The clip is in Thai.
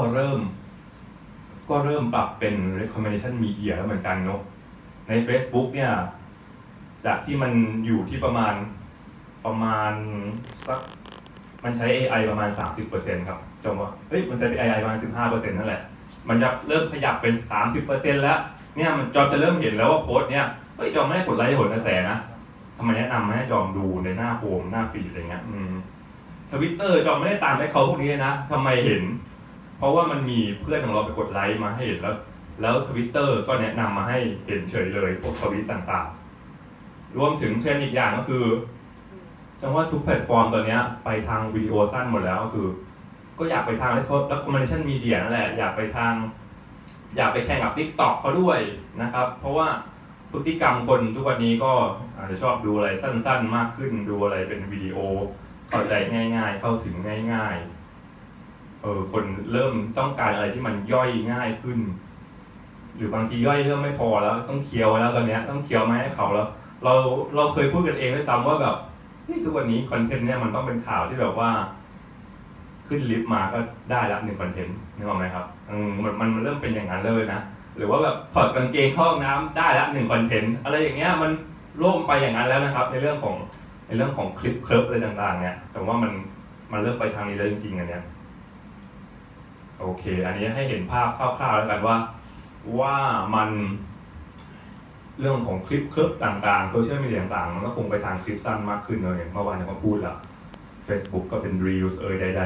ก็เริ่ม ก็เริ่มปรับเป็น recommendation media แล้วเหมือนกันเนาะใน Facebook เนี่ย จากที่มันอยู่ที่ประมาณประมาณสักมันใช้ AI ประมาณ 30%ครับจงว่าเฮ้ยมันใช้ AI ประมาณ 15%นั่นแหละ มันจะเริ่มขยับเป็น 30%แล้ว เนี่ยมันจอมจะเริ่มเห็นแล้วว่าโพสต์เนี่ยเฮ้ยจอมไม่ได้กดไลค์ผลกระแสนะทำไมแนะนำให้จอมดูในหน้าโฮมหน้าฟีดอะไรเงี้ยทวิตเตอร์จอมไม่ได้ตามให้เขาพวกนี้นะทำไมเห็น เพราะว่ามันมีเพื่อนของเราไปกดไลค์มาให้เห็นแล้ว แล้วทวิตเตอร์ก็แนะนำมาให้เห็นเฉยเลยพวกทวิตต่างๆ รวมถึงเช่นอีกอย่างก็คือจังว่าทุกแพลตฟอร์มตอนเนี้ยไปทางวิดีโอสั้นหมดแล้วก็คือ ก็อยากไปทางแล้วคอมมิชชั่นมีเดียนั่นแหละอยากไปทาง อยากไปแข่งกับ t ิ k t o k เขาด้วยนะครับ เพราะว่าพฤติกรรมคนทุกวันนี้ก็อาจจะชอบดูอะไรสั้นๆ มากขึ้นดูอะไรเป็นวิดีโอเข้าใจง่าย ๆ เข้าถึงง่าย ๆ เออคนเริ่มต้องการอะไรที่มันย่อยง่ายขึ้น หรือบางทีย่อยเริ่มไม่พอแล้ว ต้องเคี้ยวแล้วตอนนี้ต้องเคี้ยวมาให้เขาแล้ว เราเราเคยพูดกันเองด้วยซ้ำว่าแบบทุกวันนี้คอนเทนต์เนี่ยมันต้องเป็นข่าวที่แบบว่า ขึ้นลิฟต์มาก็ได้ละหนึ่งคอนเทนต์นึกออกไหมครับอืมมันมันเริ่มเป็นอย่างนั้นเลยนะหรือว่าแบบถอดกางเกงเข้าห้องน้ำได้ละหนึ่งคอนเทนต์อะไรอย่างเงี้ยมันร่วมไปอย่างนั้นแล้วนะครับ ในเรื่องของในเรื่องของคลิปเคลิปอะไรต่างๆเนี่ยแต่ว่ามันมันเริ่มไปทางนี้แล้วจริงๆอันเนี้ย โอเค อันนี้ให้เห็นภาพคร่าวๆแล้วกันว่า ว่ามันเรื่องของคลิปเคลิปต่างๆโซเชียลมีเดียต่างๆ มันก็คงไปทางคลิปสั้นมากขึ้นเลยเมื่อวานเราก็พูดละ Facebook ก็เป็น Reels เอ่ยใด